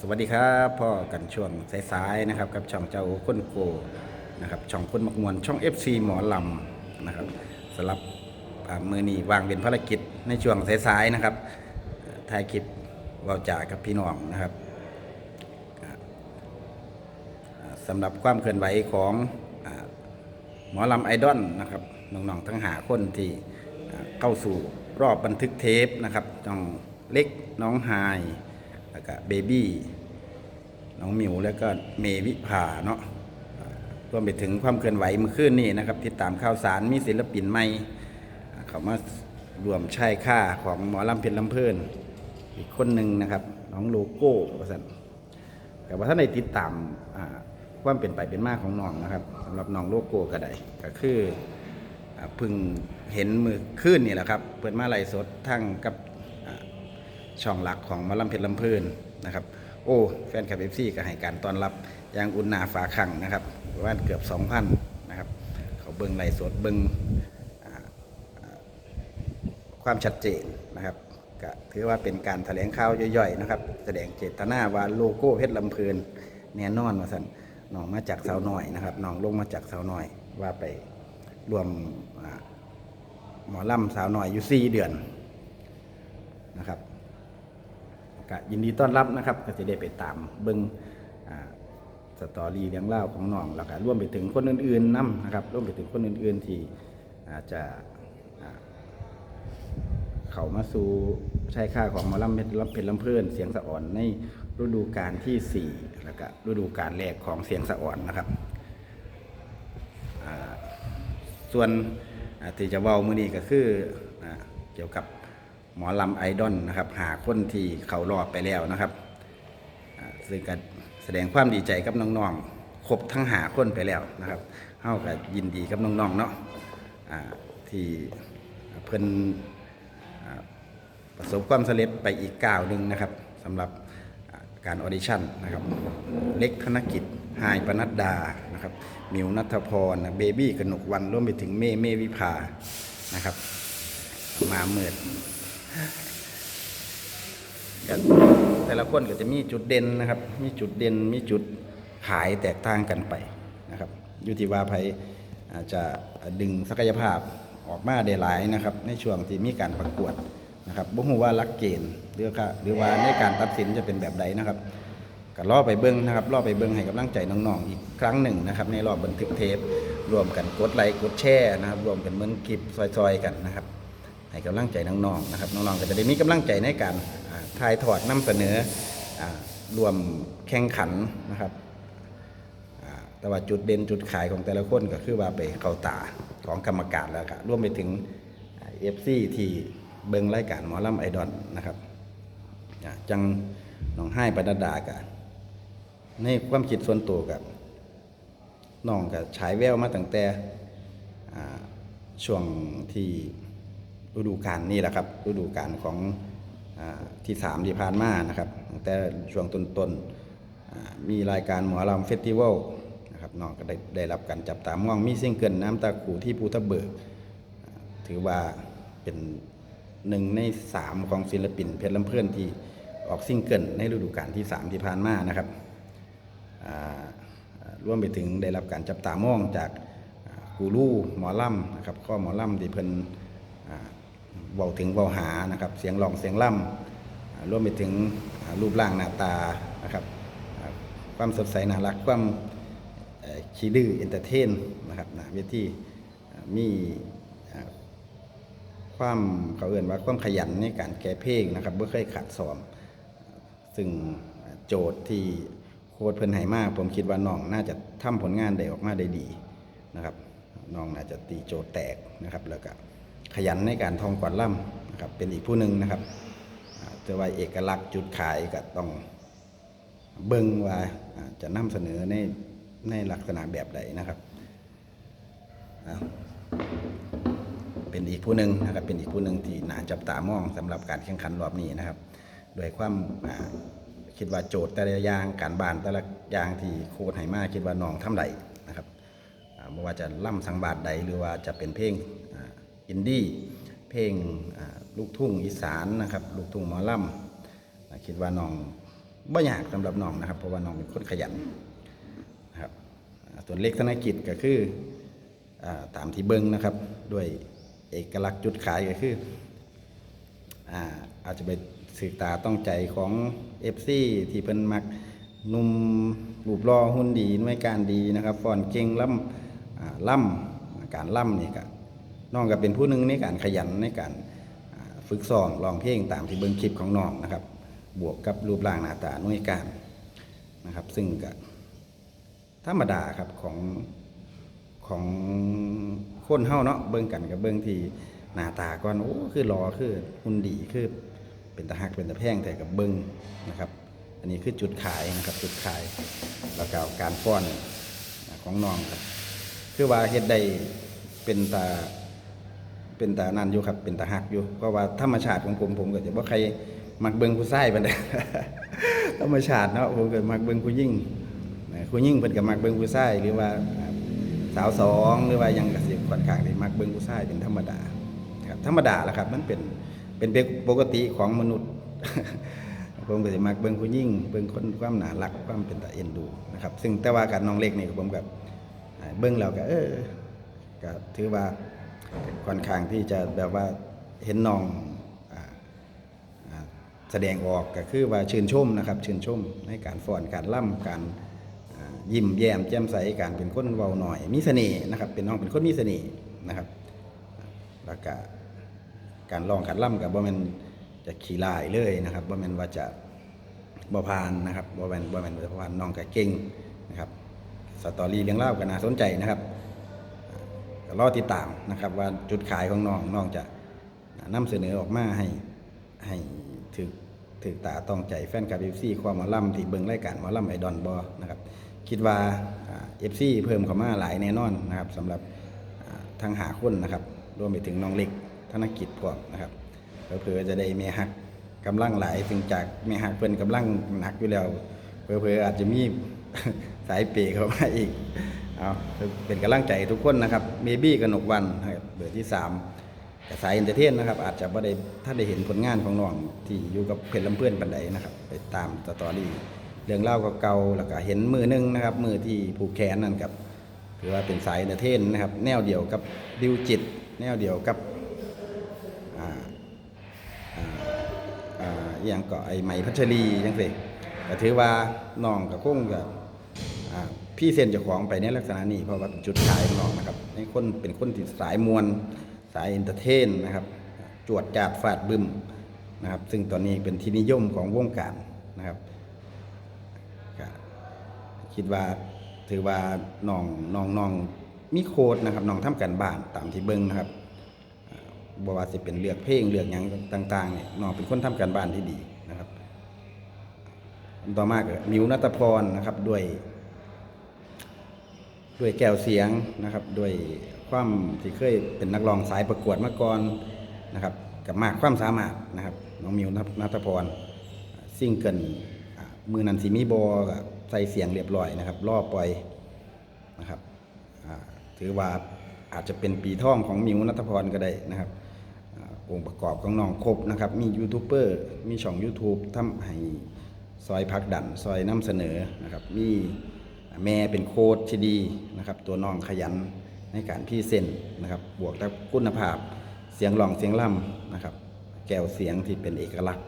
สวัสดีครับพ่อกันช่วงสายๆนะครับกับช่องเจ้าคนโกนะครับช่องคนมักมวลช่อง FC หมอลำนะครับสำหรับมือนี้วางเป็นภารกิจในช่วงสายๆนะครับเอ่อถ่ายคลิปเวาจากับพี่น้องนะครับสำหรับความเคลื่อนไหวของอหมอลำไอดอลนะครับน้องๆทั้งหาคนที่เข้าสู่รอบบันทึกเทปนะครับน้องเล็กน้องไฮาย แล้วก็เบบี้น้องหมิวแล้วก็เมวิภาเนาะรวมไปถึงความเคลื่อนไหวเมื่อคืนนี้นะครับติดตามข่าวสารมีศิลปินใหม่เขามารวมชายค่าของหมอลำเพชรลำเพลินอีกคนหนึ่งนะครับ น้องโลโก้ประสันแต่ว่าถ้าในติดตามความเป็นไปเป็นมาของน้องนะครับสำหรับน้องโลโก้ก็ได้ก็คืออพึ่งเห็นมือคืนนี่แหละครับ เปิดมาไลฟ์สดทั้งกับ ช่องหลักของมอลำเพชรลำเพลินนะครับ โอ้แฟนคลับเอฟซีก็ให้การต้อนรับอย่างอุ่นหนาฝาขังนะครับประมาณเกือบ2,000นะครับเขาเบิ้งไลสดเบิ้งอ่าอ่าความชัดเจนนะครับก็ถือว่าเป็นการแถลงข่าวย่อยๆนะครับ แสดงเจตนาว่าโลโก้เพชรลำเพลินแน่นอนว่าสันน้องมาจากสาวหน่อยนะครับน้องลงมาจากสาวหน่อยว่าไปรวมหมอลำสาวหน่อยอยู่สี่เดือนนะครับ ก็ยินดีต้อนรับนะครับ ก็จะได้ไปตามเบิ้งอ่าสตอรี่เรื่องเล่าของน้องแล้วก็ร่วมไปถึงคนอื่นๆนํนะครับร่วมไปถึงคนอื่นๆที่อาจจะเข้ามาสู่ใช้ค่าของมาลำเพชรลำเพชรลำเพลินเสียงสะอ่อนในฤดูกาลที่4แล้วก็ฤดูกาลแรกของเสียงสะอ่อนนะครับส่วนที่จะเว้ามือนี้ก็คืออเกี่ยวกับ หมอลำไอดอลนะครับหาคนที่เขารอบไปแล้วนะครับซึ่งก็แสดงความดีใจกับน้องๆครบทั้งหาคนไปแล้วนะครับเฮาก็ยินดีกับน้องๆเนาะที่เพิ่นประสบความสำเร็จไปอีกก้าวหนึ่งนะครับสำหรับการออดิชั่นนะครับ เล็กธนกิจหายปนัดดานะครับมิวนัทพรเบบี้กนกวันรวมไปถึงเม่เมวิภานะครับ มาเมิด แต่ละคนก็จะมีจุดเด่นนะครับ มีจุดเด่น มีจุดขายแตกต่างกันไปนะครับอยู่ที่ว่าไผอาจจะดึงศักยภาพออกมาได้หลายนะครับ ในช่วงที่มีการประกวดนะครับบ่ฮู้ว่าลักเกณฑ์หรือค่ะหรือว่าในการตัดสินจะเป็นแบบใดนะครับก็รอไปเบิ้งนะครับรอไปเบิ้งให้กำลังใจน้องๆอีกครั้งหนึ่งนะครับ ในรอบบันทึกเทปรวมกันกดไลค์กดแชร์นะครับรวมกันเหมือนคลิปซอยๆกันนะครับ ให้กำลังใจน้องๆนะครับน้องๆก็จะได้มีกำลังใจในการอ่าถ่ายทอดนำเสนอรวมแข่งขันนะครับแต่ว่าจุดเด่นจุดขายของแต่ละคนก็คือว่าไปเข้าตาของกรรมการแล้วก็รวมไปถึงเอฟซีที่เบิงรายการหมอลำไอดอลนะครับจังน้องให้ปนัดดากันในความคิดส่วนตัวกับน้องก็ฉายแววมาตั้งแต่ช่วงที่ ฤดูกาลนี่แหละครับฤดูกาลของอที่สามที่ผ่านมานะครับตั้งแต่ช่วงต้นๆมีรายการหมอลำเฟสติวัลนะครับน้องก็ได้ได้รับการจับตามองมีซิงเกิลน้ำตาคูที่ภูทะเบิก ถือว่าเป็นหนึ่งในสามของศิลปินเพชรลำเพื่อนที่ออกซิงเกิลในฤดูกาลที่สามที่ผ่านมานะครับอ่วมไปถึงได้รับการจับตามองจากกูรูหมอลำนะครับข้อหมอลำที่เพิ่น เว้าถึงเว้าหานะครับ เสียงร้องเสียงล่ำอ่ารวมไปถึงรูปร่างหน้าตานะครับความสดใสน่ารักความเอ่อขี้ดื้อเอนเตอร์เทนนะครับนะเวทีอ่ามีความเขาเอื่นว่าความขยันในการแก้เพลงนะครับเมื่อเคยขาดซ้อม ซึ่งโจทย์ที่โค้ดเพิ่นให้มาก ผมคิดว่าน้องน่าจะทำผลงานได้ออกมาได้ดีนะครับน้องน่าจะตีโจทย์แตกนะครับแล้วก็ ขยันในการทองก่อนล่ำนะครับเป็นอีกผู้หนึ่งนะครับอ่าแต่ว่าเอกลักษณ์จุดขายก็ต้องเบิ่งว่าจะนำเสนอในในลักษณะแบบใดนะครับ เป็นอีกผู้หนึ่งนะครับ เป็นอีกผู้หนึ่งที่น่าจับตามองสำหรับการแข่งขันรอบนี้นะครับ โดยความคิดว่าโจทย์แต่ละอย่างการบานแต่ละอย่างที่โค้ดให้มาคิดว่าน้องทำได้นะครับไม่ว่าจะล่ำสังบาทใดหรือว่าจะเป็นเพลง อินดี้เพลงลูกทุ่งอีสานนะครับลูกทุ่งหมอล่ำอ่าคิดว่าน้องบ่ยากสำหรับน้องนะครับ เพราะว่าน้องเป็นคนขยันนะครับส่วนเล็กธนกิจก็คืออ่าตามที่เบิ้งนะครับ ด้วยเอกลักษณ์จุดขายก็คืออาอาจจะไปสืบตาต้องใจของ FC ที่เพิ่นมักนุ่มรูปรอหุ่นดีหน่วยการดีนะครับฟอนเก่งล่ำล่ำการล่ำนี่ก็ น้องก็เป็นผู้หนึ่งในการขยันในการฝึกซ้อมร้องเพลงตามที่เบิ่งคลิปของน้องนะครับ บวกกับรูปร่างหน้าตาหน่วยการนะครับ ซึ่งก็ธรรมดาครับของของคนเฮาเนาะเบิ่งกันกับเบิ่งที่หน้าตาก่อนโอ้คือรอคือหุ่นดีคือเป็นตาหักเป็นตาแพงแต่กับเบิ่งนะครับ อันนี้คือจุดขายนะครับจุดขายแล้วก็การฟ้อนของน้องครับ คือว่าเฮ็ดได้เป็นตา เป็นตานั่นอยู่ครับ เป็นตาหักอยู่เพราะว่าธรรมชาติของผมผมก็จะว่าใครมักเบิ่งผู้ชายปานใดธรรมชาติเนาะผมก็มักเบิ่งผู้หญิงนะผู้หญิงเพิ่นก็มักเบิ่งผู้ชายหรือว่าสาวสองหรือว่ายังก็สิค่อนข้างที่มักเบิ่งผู้ชายเป็นธรรมดาครับธรรมดาแหละครับมันเป็นเป็นปกติของมนุษย์ผมก็สิมักเบิ่งผู้หญิงเบิ่งคนความหน่ารักความเป็นตาเอ็นดูนะครับ ซึ่งแต่ว่าการน้องเล็กนี่ผมก็เบิ่งแล้วก็เออก็ถือว่า ค่อนข้างที่จะแบบว่าเห็นน้องแสดงออกก็คือว่าชื่นชมนะครับชื่นชมในการฟ้อนการล่ำการยิ้มแย้มแจ่มใสการเป็นคนเว้าหน่อยมีเสน่ห์นะครับ เป็นน้องเป็นคนมีเสน่ห์นะครับแล้วก็การร้องการล่ำกับบ่แม่นจะขี้ลายเลยนะครับบ่แม่นว่าจะบ่ผ่านนะครับบ่แม่นบ่แม่นว่าจะผ่านน้องก็เก่งนะครับสตอรี่เรื่องเล่าก็น่าสนใจนะครับ ก็รอติดตามนะครับ ว่าจุดขายของน้องน้องจะนำเสนอออกมาให้ให้ถึกถึกตาต้องใจแฟนคลับเอฟซีความหมาล่ำที่เบิ่งรายการหมาล่ำไอดอนบอนะครับคิดว่าเอฟซีเพิ่มเข้ามาหลายแน่นอนนะครับสำหรับอ่าทั้งหาคนนะครับรวมไปถึงน้องเล็กธนกิจพวกนะครับเพื่อจะได้เมฮักกำลังหลายถึงจากเมฮักเพิ่นกำลังหนักอยู่แล้วเพื่ออาจจะมีสายเปย์เข้ามาอีก เอาเป็นกำลังใจทุกคนนะครับเมบี้กนกวันนะครับเบอร์ที่3กับสายเอนเตอร์เทนนะครับอาจจะไม่ได้ถ้าได้เห็นผลงานของน้องที่อยู่กับเพจลำเพื่อนปันใดนะครับ ไปตามสตอรี่เรื่องเล่าวเก่าๆแล้วก็เห็นมือหนึงนะครับ มือที่ผูกแขนนั่นกับถือว่าเป็นสายเอนเตอร์เทนนะครับ แนวเดียวกับดิวจิต แนวเดียวกับอ่าอ่าอ่าอย่างก็ไอไหมพัชรีจังสิก็ถือว่าน้องกับคงกับ พี่เซ็นเจ้าของไปในลักษณะนี้เพราะว่าเป็นจุดขายของน้องนะครับในคนเป็นคนที่สายมวลสายเอนเตอร์เทนนะครับ จวดจาดฟาดบึมนะครับ ซึ่งตอนนี้เป็นที่นิยมของวงการนะครับคิดว่าถือว่าน้องน้องน้องมีโค้ดนะครับน้องทำกันบ้านตามที่เบิ้งนะครับบว่าสิเป็นเลือกเพลงเลือกหยังต่างๆเนี่ยน้องเป็นคนทำกันบ้านที่ดีนะครับ ต่อมาก็มิวนัตพรนะครับด้วย ด้วยแก้วเสียงนะครับ ด้วยความที่เคยเป็นนักร้องสายประกวดมาก่อนนะครับกับมากความสามารถนะครับน้องมิวนัตพรซิ่งเกินมือนันสีมีบอกับใส่เสียงเรียบร้อยนะครับรอปล่อยนะครับถือว่าอาจจะเป็นปีท่องของมิวนัทพรก็ได้นะครับองค์ประกอบของน้องครบนะครับ มียูทูบเบอร์มีช่อง YouTube ทำให้ซอยพักดันซอยนำเสนอนะครับมี แม่เป็นโค้ดที่ดีนะครับ ตัวน้องขยันในการพี่เส้นนะครับ บวกกับคุณภาพ เสียงร้องเสียงล่ำนะครับ แก้วเสียงที่เป็นเอกลักษณ์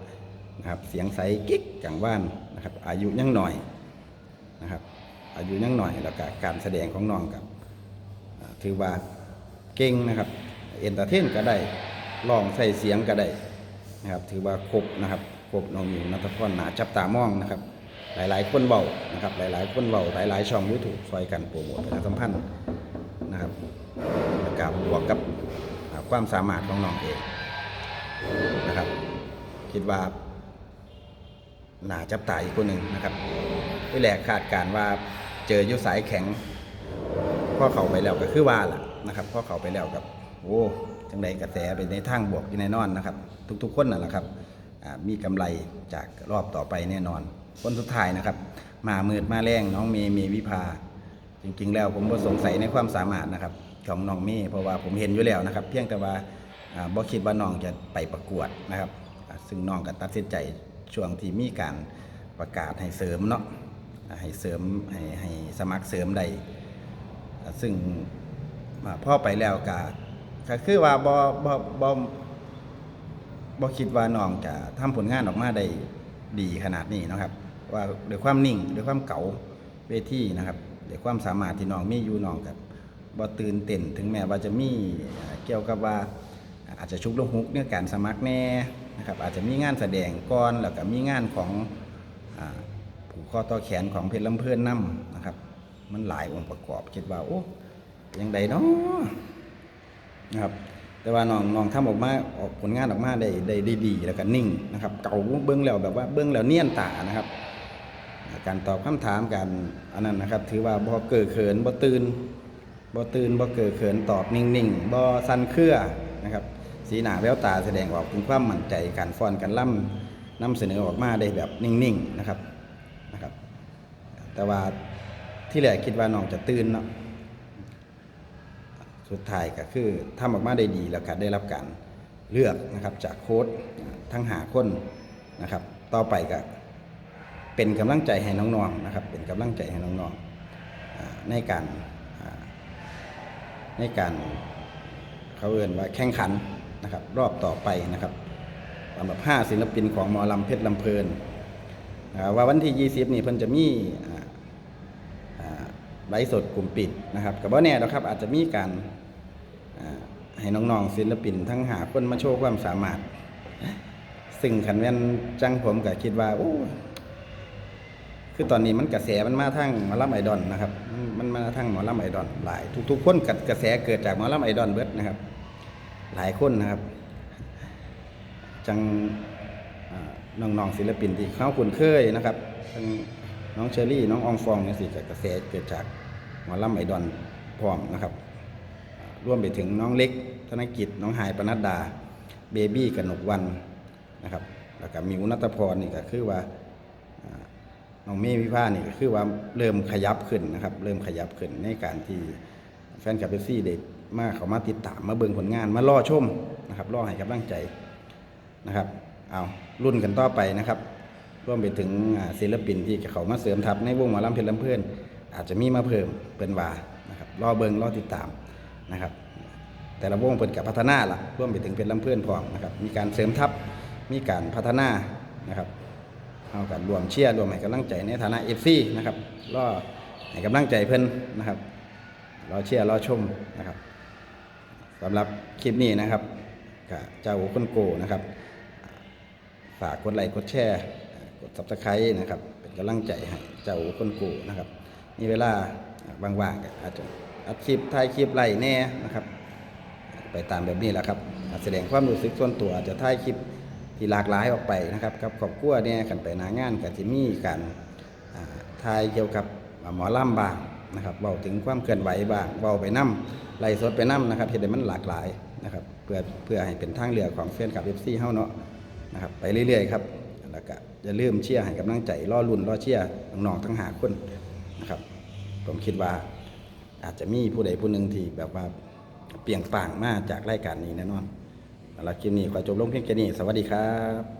นะครับ เสียงใสกิ๊กจังว่านนะครับ อายุยังหน่อยนะครับ อายุยังหน่อยแล้วก็การแสดงของน้องกับถือว่าเก่งนะครับเอนเตอร์เทนก็ได้ลองใส่เสียงก็ได้นะครับ ถือว่าครบนะครับครบน้องหมิวนัทพรหนาจับตามองนะครับ หลาย ๆ คนเบานะครับหลาย ๆ คนเบาหลาย ๆ ช่องยูทูบซอยกันโปรโมทประชาสัมพันธ์นะครับแล้วกับบวกกับความสามารถของน้องเองนะครับ คิดว่าหนาจับตาอีกคนหนึ่งนะครับที่แรกคาดการ์ว่าเจอยุสายแข็งพ่อเขาไปแล้วก็คือว่าล่ะนะครับพ่อเขาไปแล้วกับโอ้จังใดกระแสไปในทางบวกอยู่แน่นอนนะครับ ทุกๆคนน่ะแหละครับมีกำไรจากรอบต่อไปแน่นอน คนสุดท้ายนะครับมามืดมาแรงน้องเมย์เมวิภา จริง ๆ แล้วผมก็สงสัยในความสามารถนะครับของน้องเมย์เพราะว่าผมเห็นอยู่แล้วนะครับ เพียงแต่ว่าอ่าบ่คิดว่าน้องจะไปประกวดนะครับ ซึ่งน้องก็ตัดสินใจช่วงที่มีการประกาศให้เสริมเนาะให้เสริมให้ให้สมัครเสริมได้อ่าซึ่งพ่อไปแล้วก็ก็คือว่าบ่บ่บ่บ่คิดว่าน้องจะทำผลงานออกมาได้ดีขนาดนี้นะครับ ว่าด้วยความนิ่งด้วยความเก๋าเวทีนะครับด้วยความสามารถที่น้องมีอยู่น้องกับบ่ตื่นเต้นถึงแม้ว่าจะมีเกี่ยวกับว่าอาจจะชุกลงฮุกเนื่องการสมัครแน่นะครับอาจจะมีงานแสดงก่อนแล้วก็มีงานของอผูกคอต่อแขนของเพชรลำเพื่อนนํนะครับ มันหลายองค์ประกอบคิดว่าโอ้ยังไดเนาะนะครับแต่ว่าน้องน้องทำออกมาออกผลงานออกมาได้ได้ได้ดีแล้วก็นิ่งนะครับ เก่าเบื้องแล้วแบบว่าเบื้องแล้วเนียนตานะครับ การตอบคำถามการอันนั้นนะครับ ถือว่าบ่เกิดเขินบ่ตื่นบ่ตื่นบ่เกิดเขินตอบนิ่งๆบ่สั่นเครือนะครับ สีหน้าแววตาแสดงออกถึงความมั่นใจการฟ้อนการล่ำนำเสนอออกมาได้แบบนิ่งๆนะครับนะครับ แต่ว่าที่แรกคิดว่าน้องจะตื่นเนาะสุดท้ายก็คือทำออกมาได้ดีแล้วก็ได้รับการเลือกนะครับจากโค้ชทั้งหาคนนะครับ ต่อไปก็ เป็นกำลังใจให้น้องๆนะครับ เป็นกำลังใจให้น้องๆในการในการเขาเอ่นว่าแข่งขันนะครับ รอบต่อไปนะครับสำหรับ5ศิลปินของหมอลำเพชรลำเพลินว่าวันที่ 20 นี่เพิ่นจะมีไลฟ์สดกลุ่มปิดนะครับกับว่าแน่หรอกครับอาจจะมีการให้น้องๆศิลปินทั้งหาคนมาโชว์ความสามารถ ซึ่งขันแม่นจังผมก็คิดว่าโอ้ คือตอนนี้มันกระแสมันมาทางหมอลำไอดอลนะครับ มันมาทางหมอลำไอดอลหลาย ทุกๆคนกับกระแสเกิดจากหมอลำไอดอลเบิดนะครับ หลายคนนะครับ จังน้องๆศิลปินที่เขาคุ้นเคยนะครับทั้งน้องเชอรี่ น้องอองฟองนี่สิกับกระแสเกิดจากหมอลำไอดอลพร้อมนะครับอ่วมไปถึงน้องเล็ก ธนกิจ น้องหายปนัดดา เบบี้กนกวันนะครับ แล้วก็มิวนัตพรนี่ก็คือว่า น้องเมย์พิพานี่ก็คือว่าเริ่มขยับขึ้นนะครับ เริ่มขยับขึ้นในการที่แฟนคลับเบปซี่ได้มาเขามาติดตามมาเบิ่งผลงานมารอชมนะครับรอให้กำลังใจนะครับเอารุ่นกันต่อไปนะครับรวมไปถึงศิลปินที่เขามาเสริมทัพในวงหมอลำเพลินลำเพื่อนอาจจะมีมาเพิ่มเป็นว่านะครับรอเบิ่งรอติดตามนะครับ แต่ละวงเปิดกับพัฒนาล่ะร่วมไปถึงเป็นลำเพื่อนพร้อมนะครับมีการเสริมทัพมีการพัฒนานะครับ เอากันรวมเชียร์รวมให้กำลังใจในฐานะเอฟซีนะครับรอให้กำลังใจเพิ่นนะครับรอเชียร์รอชมนะครับสำหรับคลิปนี้นะครับกับเจ้าคนโกนะครับฝากกดไลค์กดแชร์กดซับสไครต์นะครับ เป็นกำลังใจให้เจ้าคนโกนะครับมีเวลาว่างๆอาจจะอัดคลิปถ่ายคลิปไล่แน่นะครับ ไปตามแบบนี้แหละครับแสดงความรู้สึกส่วนตัวอาจจะถ่ายคลิป ที่หลากหลายออกไปนะครับกับครอบครัวเนี่ยกันไปนางานกับที่มีการอ่ายเกี่ยวกับหมอลำบางนะครับเบาถึงความเคลื่อนไหวบางเบาไปน้ำไล่สดไปน้ำนะครับเห็นได้มันหลากหลายนะครับเพื่อเพื่อให้เป็นทางเลือกของแฟนคลับเอฟซีเฮาเนาะนะครับไปเรื่อยๆครับแล้วก็อย่าลืมเชียร์ให้กำลังใจรอรุ่นรอเชียร์น้องๆทั้งหาคนนะครับผมคิดว่าอาจจะมีผู้ใดผู้หนึ่งที่แบบว่าเปลี่ยงป่างมากจากรายการนี้แน่นอน สำหรับคลิปนี้ขอจบลงเพียงแค่นี้ สวัสดีครับ